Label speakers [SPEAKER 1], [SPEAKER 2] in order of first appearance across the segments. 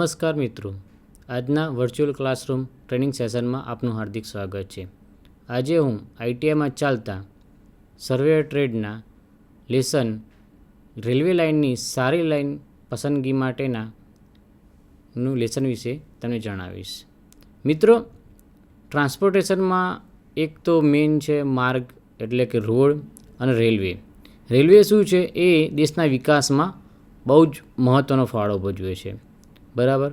[SPEAKER 1] નમસ્કાર મિત્રો. આજના વર્ચ્યુઅલ ક્લાસરૂમ ટ્રેનિંગ સેશનમાં આપનું હાર્દિક સ્વાગત છે. આજે હું આઈટીઆઈમાં ચાલતા સર્વેયર ટ્રેડના લેસન રેલવે લાઇનની સારી લાઇન પસંદગી માટેના નું લેસન વિશે તમને જણાવીશ. મિત્રો ટ્રાન્સપોર્ટેશનમાં એક તો મેઇન છે માર્ગ એટલે કે રોડ અને રેલવે રેલવે શું છે? એ દેશના વિકાસમાં બહુ જ મહત્ત્વનો ફાળો ભજવે છે. બરાબર?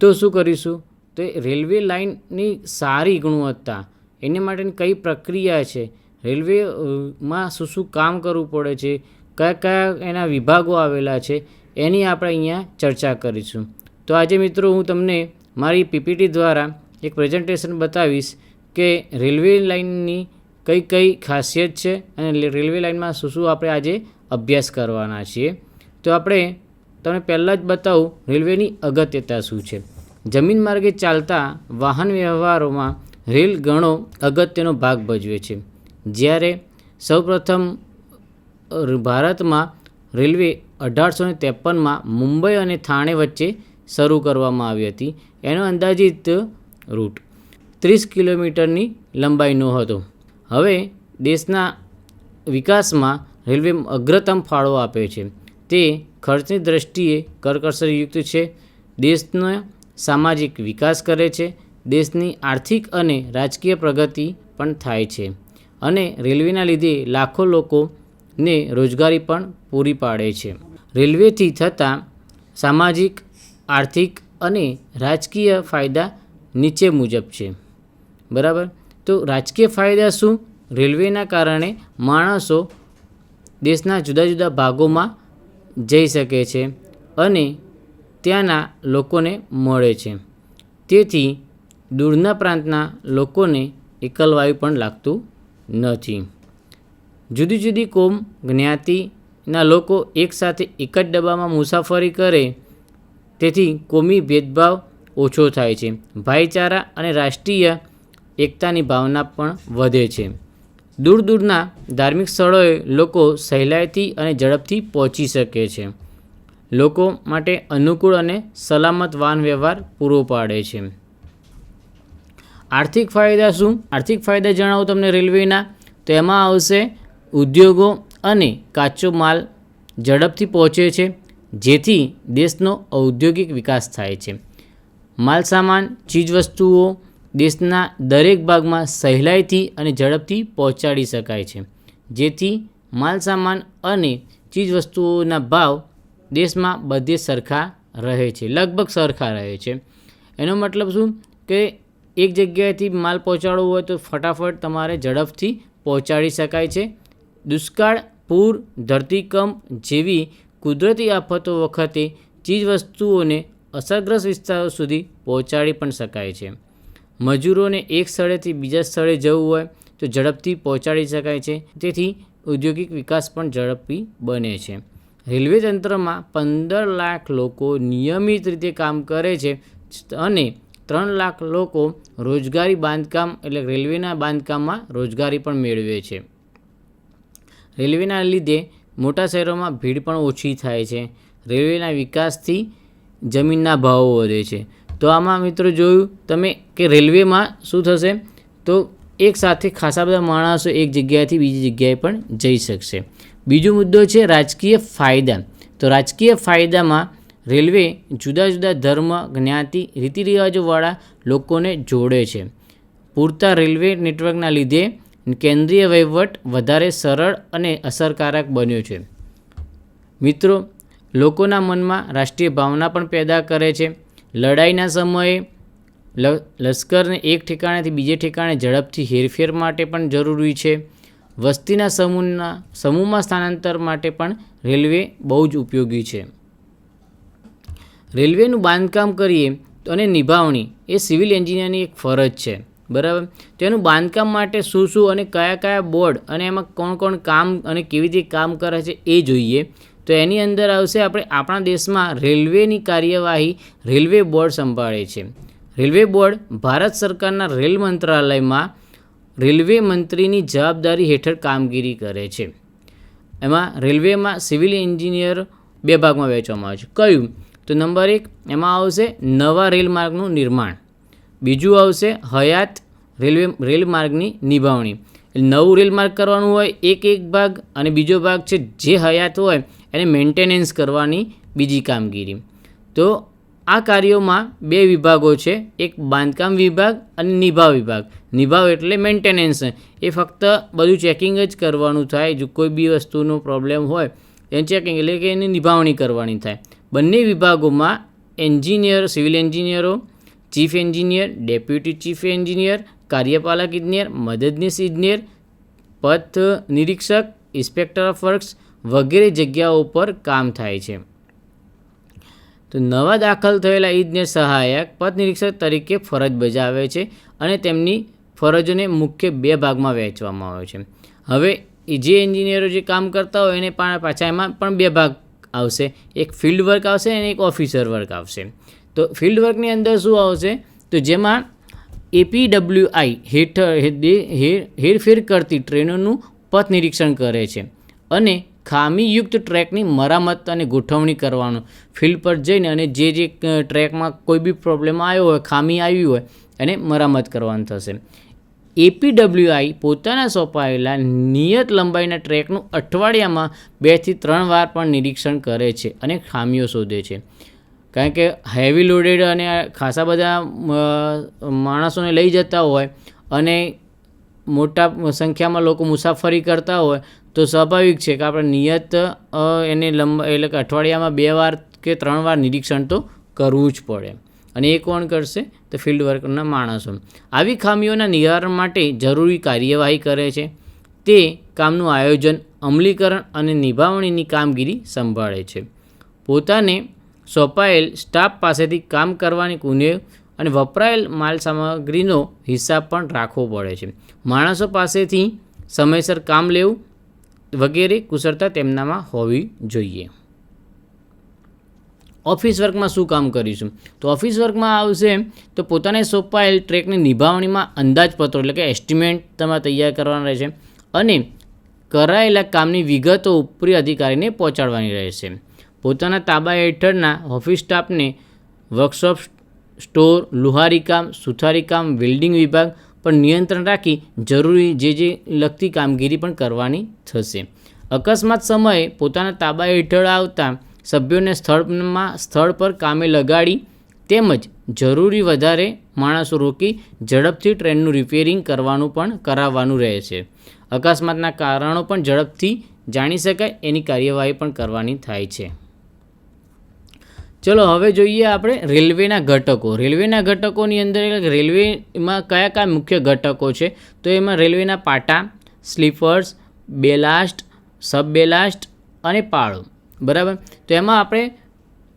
[SPEAKER 1] તો શું કરીશું? તો રેલવે લાઇનની સારી ગુણવત્તા, એને માટેની કઈ પ્રક્રિયા છે? રેલવેમાં શું શું કામ કરવું પડે છે? કયા કયા એના વિભાગો આવેલા છે? એની આપણે અહીંયા ચર્ચા કરીશું. તો આજે મિત્રો હું તમને મારી પીપીટી દ્વારા એક પ્રેઝન્ટેશન બતાવીશ કે રેલવે લાઇનની કઈ કઈ ખાસિયત છે અને રેલવે લાઇનમાં શું શું આપણે આજે અભ્યાસ કરવાના છીએ. તો આપણે તમને પહેલાં જ બતાવું, રેલવેની અગત્યતા શું છે? જમીન માર્ગે ચાલતા વાહન વ્યવહારોમાં રેલ ઘણો અગત્યનો ભાગ ભજવે છે. જ્યારે સૌપ્રથમ ભારતમાં રેલવે અઢારસો ને ત્રેપનમાં મુંબઈ અને થાણે વચ્ચે શરૂ કરવામાં આવી હતી. એનો અંદાજિત રૂટ ત્રીસ કિલોમીટરની લંબાઈનો હતો. હવે દેશના વિકાસમાં રેલવે અગ્રતમ ફાળો આપે છે. તે ખર્ચની દ્રષ્ટિએ કરકસરયુક્ત છે. દેશનો સામાજિક વિકાસ કરે છે. દેશની આર્થિક અને રાજકીય પ્રગતિ પણ થાય છે. અને રેલવેના લીધે લાખો લોકોને રોજગારી પણ પૂરી પાડે છે. રેલવેથી થતા સામાજિક, આર્થિક અને રાજકીય ફાયદા નીચે મુજબ છે. બરાબર? તો રાજકીય ફાયદા શું? રેલવેના કારણે માણસો દેશના જુદા જુદા ભાગોમાં જઈ શકે છે અને ત્યાંના લોકોને મળે છે. તેથી દૂરના પ્રાંતના લોકોને એકલવાયુ પણ લાગતું નથી. જુદી જુદી કોમ જ્ઞાતિના લોકો એકસાથે એક જ ડબ્બામાં મુસાફરી કરે, તેથી કોમી ભેદભાવ ઓછો થાય છે. ભાઈચારા અને રાષ્ટ્રીય એકતાની ભાવના પણ વધે છે. દૂર દૂરના ધાર્મિક સ્થળોએ લોકો સહેલાઈથી અને ઝડપથી પહોંચી શકે છે. લોકો માટે અનુકૂળ અને સલામત વાહન વ્યવહાર પૂરો પાડે છે. આર્થિક ફાયદા શું? આર્થિક ફાયદા જણાવું તમને રેલવેના. તો એમાં આવશે ઉદ્યોગો અને કાચો માલ ઝડપથી પહોંચે છે, જેથી દેશનો ઔદ્યોગિક વિકાસ થાય છે. માલસામાન, ચીજવસ્તુઓ દેશના દરેક ભાગમાં સહેલાઈથી અને ઝડપથી પહોંચાડી શકાય છે. જેથી માલસામાન અને ચીજવસ્તુઓના ભાવ દેશમાં બધે સરખા રહે છે, લગભગ સરખા રહે છે. એનો મતલબ શું? કે એક જગ્યાએથી માલ પહોંચાડવો હોય તો ફટાફટ તમારે ઝડપથી પહોંચાડી શકાય છે. દુષ્કાળ, પૂર, ધરતીકંપ જેવી કુદરતી આફતો વખતે ચીજવસ્તુઓને અસરગ્રસ્ત વિસ્તારો સુધી પહોંચાડી પણ શકાય છે. મજૂરોને એક સ્થળેથી બીજા સ્થળે જવું હોય તો ઝડપથી પહોંચાડી શકાય છે. તેથી ઔદ્યોગિક વિકાસ પણ ઝડપી બને છે. રેલવે તંત્રમાં પંદર લાખ લોકો નિયમિત રીતે કામ કરે છે અને ત્રણ લાખ લોકો રોજગારી બાંધકામ એટલે રેલવેના બાંધકામમાં રોજગારી પણ મેળવે છે. રેલવેના લીધે મોટા શહેરોમાં ભીડ પણ ઓછી થાય છે. રેલવેના વિકાસથી જમીનના ભાવો વધે છે. તો આમાં મિત્રો જોયું તમે કે રેલવેમાં શું થશે? તો એક સાથે ખાસા બધા માણસો એક જગ્યાએથી બીજી જગ્યાએ પણ જઈ શકશે. બીજો મુદ્દો છે રાજકીય ફાયદા. તો રાજકીય ફાયદામાં રેલવે જુદા જુદા ધર્મ, જ્ઞાતિ, રીતિ રિવાજોવાળા લોકોને જોડે છે. પૂરતા રેલવે નેટવર્કના લીધે કેન્દ્રીય વહીવટ વધારે સરળ અને અસરકારક બન્યો છે. મિત્રો, લોકોના મનમાં રાષ્ટ્રીય ભાવના પણ પેદા કરે છે. લડાઈના સમયે લશ્કરને એક ઠેકાણેથી બીજે ઠેકાણે ઝડપથી હેરફેર માટે પણ જરૂરી છે. વસ્તીના સમૂહના, સમૂહમાં સ્થાનાંતર માટે પણ રેલવે બહુ જ ઉપયોગી છે. રેલવેનું બાંધકામ કરીએ તો અને નિભાવણી એ સિવિલ એન્જિનિયરની એક ફરજ છે. બરાબર? તેનું બાંધકામ માટે શું શું અને કયા કયા બોર્ડ અને એમાં કોણ કોણ કામ અને કેવી રીતે કામ કરે છે એ જોઈએ. તો એની અંદર આવશે આપણે આપણા દેશમાં રેલવેની કાર્યવાહી રેલવે બોર્ડ સંભાળે છે. રેલવે બોર્ડ ભારત સરકારના રેલ મંત્રાલયમાં રેલવે મંત્રીની જવાબદારી હેઠળ કામગીરી કરે છે. એમાં રેલવેમાં સિવિલ એન્જિનિયર બે ભાગમાં વહેંચવામાં આવે છે. કયું? તો નંબર એક, એમાં આવશે નવા રેલ માર્ગનું નિર્માણ. બીજું આવશે હયાત રેલવે રેલ માર્ગની નિભાવણી નવું રેલ માર્ગ કરવાનું હોય એક એક ભાગ, અને બીજો ભાગ છે જે હયાત હોય એને મેન્ટેનન્સ કરવાની બીજી કામગીરી. તો આ કાર્યોમાં બે વિભાગો છે, એક બાંધકામ વિભાગ અને નિભાવ વિભાગ. નિભાવ એટલે મેન્ટેનન્સ એ ફક્ત બધું ચેકિંગ જ કરવાનું થાય, જો કોઈ બી વસ્તુનો પ્રોબ્લેમ હોય એ ચેકિંગ એટલે કે એની નિભાવણી કરવાની થાય. બંને વિભાગોમાં એન્જિનિયર સિવિલ એન્જિનિયરો chief engineer deputy chief engineer કાર્યપાલક ઇજનેર મદદનીશ ઇજનેર પથ નિરીક્ષક ઇન્સ્પેક્ટર ઓફ વર્ક્સ વગેરે જગ્યાઓ પર કામ થાય છે. તો નવા દાખલ થયેલા ઇજનેર સહાયક પથ નિરીક્ષક તરીકે ફરજ બજાવે છે અને તેમની ફરજોને મુખ્ય બે ભાગમાં વહેંચવામાં આવે છે. હવે જે એન્જિનિયરો જે કામ કરતા હોય એને પણ પાછા એમાં પણ બે ભાગ આવશે. એક ફિલ્ડ વર્ક આવશે અને એક ઓફિસર વર્ક આવશે. તો ફિલ્ડ વર્કની અંદર શું આવશે? તો જેમાં એપીડબ્લ્યુઆઈ હેઠળ હેરફેર કરતી ટ્રેનોનું પથ નિરીક્ષણ કરે છે. અને ખામીયુક્ત ટ્રેકની મરામત અને ગોઠવણી કરવાનું. ફિલ્ડ પર જઈને અને જે જે ટ્રેકમાં કોઈ બી પ્રોબ્લેમ આવ્યો હોય, ખામી આવી હોય, એને મરામત કરવાનું થશે. એપીડબ્લ્યુઆઈ પોતાના સોંપાયેલા નિયત લંબાઈના ટ્રેકનું અઠવાડિયામાં બેથી ત્રણ વાર પણ નિરીક્ષણ કરે છે અને ખામીઓ શોધે છે. કારણ કે હેવી લોડેડ અને ખાસા બધા માણસોને લઈ જતા હોય અને મોટા સંખ્યામાં લોકો મુસાફરી કરતા હોય તો સ્વાભાવિક છે કે આપણે નિયત એને લંબ, એટલે કે અઠવાડિયામાં બે વાર કે ત્રણ વાર નિરીક્ષણ તો કરવું જ પડે. અને એ કોણ કરશે? તો ફિલ્ડ વર્કરના માણસો. આવી ખામીઓના નિવારણ માટે જરૂરી કાર્યવાહી કરે છે. તે કામનું આયોજન, અમલીકરણ અને નિભાવણીની કામગીરી સંભાળે છે. પોતાને સોંપાયેલ સ્ટાફ પાસેથી કામ કરવાની કુનેવ અને વપરાયેલ માલ સામગ્રીનો હિસાબ પણ રાખવો પડે છે. માણસો પાસેથી સમયસર કામ લેવું વગેરે કુશળતા તેમનામાં હોવી જોઈએ. ઓફિસ વર્કમાં શું કામ કરીશું? તો ઓફિસ વર્કમાં આવશે તો પોતાને સોંપાયેલ ટ્રેકની નિભાવણીમાં અંદાજપત્રો એટલે કે એસ્ટિમેટ તમારે તૈયાર કરવાના રહેશે અને કરાયેલા કામની વિગતો ઉપરી અધિકારીને પહોંચાડવાની રહેશે. પોતાના તાબા હેઠળના ઓફિસ સ્ટાફને વર્કશોપ સ્ટોર, લુહારી કામ, સુથારી કામ, વેલ્ડિંગ વિભાગ પર નિયંત્રણ રાખી જરૂરી જે જે લગતી કામગીરી પણ કરવાની થશે. અકસ્માત સમયે પોતાના તાબા હેઠળ આવતા સભ્યોને સ્થળમાં સ્થળ પર કામે લગાડી તેમજ જરૂરી વધારે માણસો રોકી ઝડપથી ટ્રેનનું રિપેરિંગ કરવાનું પણ કરાવવાનું રહે છે. અકસ્માતના કારણો પણ ઝડપથી જાણી શકાય, એની કાર્યવાહી પણ કરવાની થાય છે. ચલો, હવે જોઈએ આપણે રેલવેના ઘટકો. રેલવેના ઘટકોની અંદર રેલવેમાં કયા કયા મુખ્ય ઘટકો છે? તો એમાં રેલવેના પાટા, સ્લીપર્સ, બેલાસ્ટ, સબ બેલાસ્ટ અને પાળો. બરાબર? તો એમાં આપણે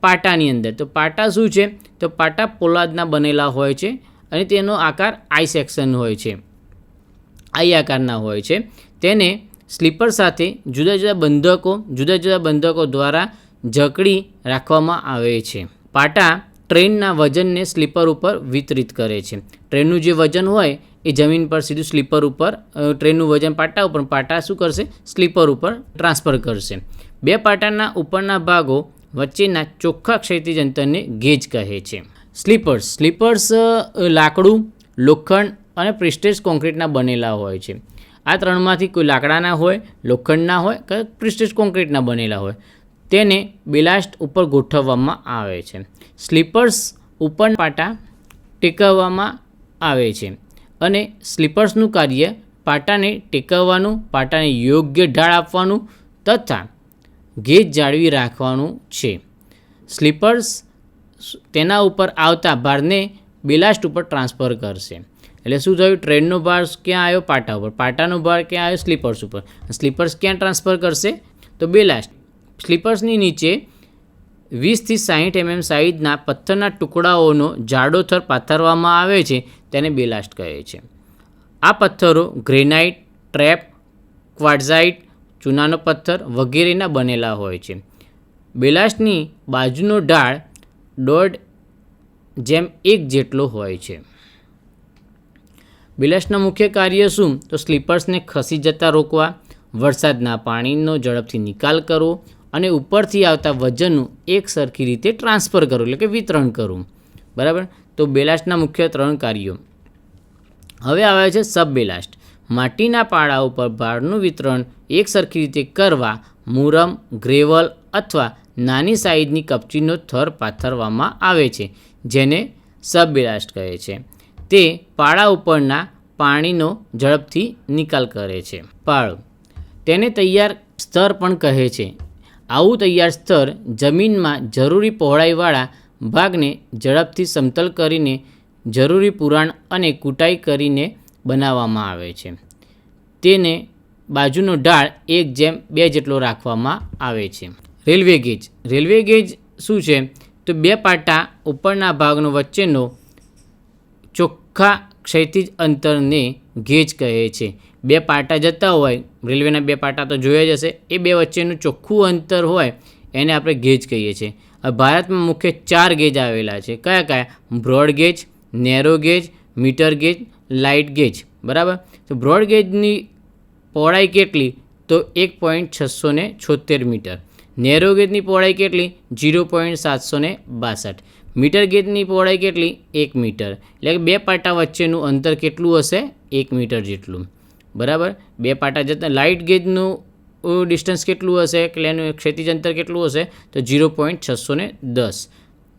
[SPEAKER 1] પાટાની અંદર. તો પાટા શું છે? તો પાટા પોલાદના બનેલા હોય છે અને તેનો આકાર આઈ સેક્શન હોય છે. આઈ આકારના હોય છે. તેને સ્લીપર સાથે જુદા જુદા બંધકો, જુદા જુદા બંધકો દ્વારા જકડી રાખવામાં આવે છે. પાટા ટ્રેનના વજનને સ્લીપર ઉપર વિતરિત કરે છે. ટ્રેનનું જે વજન હોય એ જમીન પર સીધું સ્લીપર ઉપર ટ્રેનનું વજન પાટા ઉપર. પાટા શું કરશે? સ્લીપર ઉપર ટ્રાન્સફર કરશે. બે પાટાના ઉપરના ભાગો વચ્ચેના ચોખ્ખા ક્ષૈતિજ અંતરને ગેજ કહે છે. સ્લીપર્સ. સ્લીપર્સ લાકડું, લોખંડ અને પ્રિસ્ટેજ કોન્ક્રીટના બનેલા હોય છે. આ ત્રણમાંથી કોઈ લાકડાના હોય, લોખંડના હોય કે પ્રિસ્ટેજ કોન્ક્રીટના બનેલા હોય. તેને બેલાસ્ટ ઉપર ગોઠવવામાં આવે છે. સ્લીપર્સ ઉપર પાટા ટેકવવામાં આવે છે અને સ્લીપર્સનું કાર્ય પાટાને ટેકવવાનું, પાટાને યોગ્ય ઢાળ આપવાનું તથા ગેજ જાળવી રાખવાનું છે. સ્લીપર્સ તેના ઉપર આવતા ભારને બેલાસ્ટ ઉપર ટ્રાન્સફર કરશે. એટલે શું થયું? ટ્રેનનો ભાર ક્યાં આવ્યો? પાટા ઉપર. પાટાનો ભાર ક્યાં આવ્યો? સ્લીપર્સ ઉપર. સ્લીપર્સ ક્યાં ટ્રાન્સફર કરશે? તો બેલાસ્ટ. સ્લીપર્સની નીચે વીસથી સાહીઠ એમએમ સાઇઝના પથ્થરના ટુકડાઓનો જાડો થર પાથરવામાં આવે છે, તેને બેલાસ્ટ કહે છે. આ પથ્થરો ગ્રેનાઇટ, ટ્રેપ, ક્વાડઝાઇટ, ચૂનાનો પથ્થર વગેરેના બનેલા હોય છે. બેલાસ્ટની બાજુનો ઢાળ દોઢ જેમ એક જેટલો હોય છે. બેલાસ્ટના મુખ્ય કાર્ય શું? તો સ્લીપર્સને ખસી જતા રોકવા, વરસાદના પાણીનો ઝડપથી નિકાલ કરવો અને ઉપરથી આવતા વજનનું એક સરખી રીતે ટ્રાન્સફર કરવું એટલે કે વિતરણ કરવું બરાબર? તો બેલાસ્ટના મુખ્ય ત્રણ કાર્યો. હવે આવે છે સબ બેલાસ્ટ માટીના પાડા ઉપર ભારનું વિતરણ એક સરખી રીતે કરવા, મુરમ, ગ્રેવલ અથવા નાની સાઇઝની કપચીનો થર પાથરવામાં આવે છે, જેને સબ બેલાસ્ટ કહે છે. તે પાડા ઉપરના પાણીનો ઝડપથી નિકાલ કરે છે. પાળો. તેને તૈયાર સ્તર પણ કહે છે. આવું તૈયાર સ્તર જમીનમાં જરૂરી પહોળાઈવાળા ભાગને ઝડપથી સમતલ કરીને જરૂરી પુરાણ અને કૂટાઈ કરીને બનાવવામાં આવે છે. તેને બાજુનો ઢાળ એક જેમ બે જેટલો રાખવામાં આવે છે. Railway gauge. રેલવે ગેજ શું છે? તો બે પાટા ઉપરના ભાગનો વચ્ચેનો ચોખ્ખા ક્ષૈતિજ અંતરને ગેજ કહે છે. બે પાટા જતા હોય, રેલવેના બે પાટા તો જોયા જ હશે, એ બે વચ્ચેનું ચોખ્ખું અંતર હોય એને આપણે ગેજ કહીએ છીએ. ભારતમાં મુખ્ય ચાર ગેજ આવેલા છે. કયા કયા? Broad gauge narrow gauge metre gauge light gauge બરાબર? તો બ્રોડ ગેજની પહોળાઈ કેટલી? તો એક પોઈન્ટ છસો છોતેર મીટર. નેરો ગેજની પહોળાઈ કેટલી? જીરો પોઈન્ટ સાતસો ને બાસઠ. મીટર ગેજની પહોળાઈ કેટલી? એક મીટર. એટલે કે બે પાટા વચ્ચેનું અંતર કેટલું હશે? એક મીટર જેટલું. બરાબર? બે પાટા જતાં લાઇટ ગેજનું ડિસ્ટન્સ કેટલું હશે? એટલે એનું ક્ષિતિજ અંતર કેટલું હશે? તો જીરો પોઈન્ટ છસો ને દસ.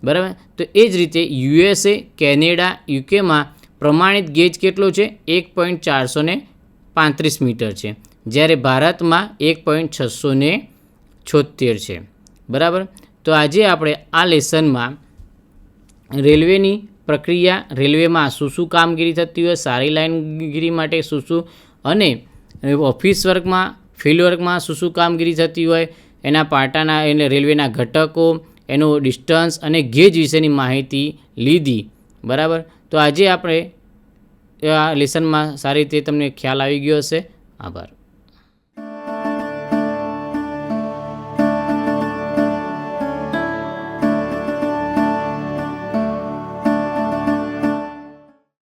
[SPEAKER 1] બરાબર? તો એ જ રીતે યુએસએ, કેનેડા, યુકેમાં પ્રમાણિત ગેજ કેટલો છે? એક પોઈન્ટ ચારસો પાંત્રીસ મીટર છે. જ્યારે ભારતમાં એક પોઈન્ટ છસો છોતેર છે. બરાબર? તો આજે આપણે આ લેસનમાં રેલવેની પ્રક્રિયા, રેલવેમાં શું શું કામગીરી થતી હોય, સારી લાઇનગીરી માટે શું શું અને ઓફિસ વર્કમાં, ફિલ્ડ વર્કમાં શું શું કામગીરી થતી હોય, એના પાટાના એટલે રેલવેના ઘટકો, એનું ડિસ્ટન્સ અને ગેજ વિશેની માહિતી લીધી. બરાબર? તો આજે આપણે આ લેસનમાં સારી રીતે તમને ખ્યાલ આવી ગયો હશે. આભાર.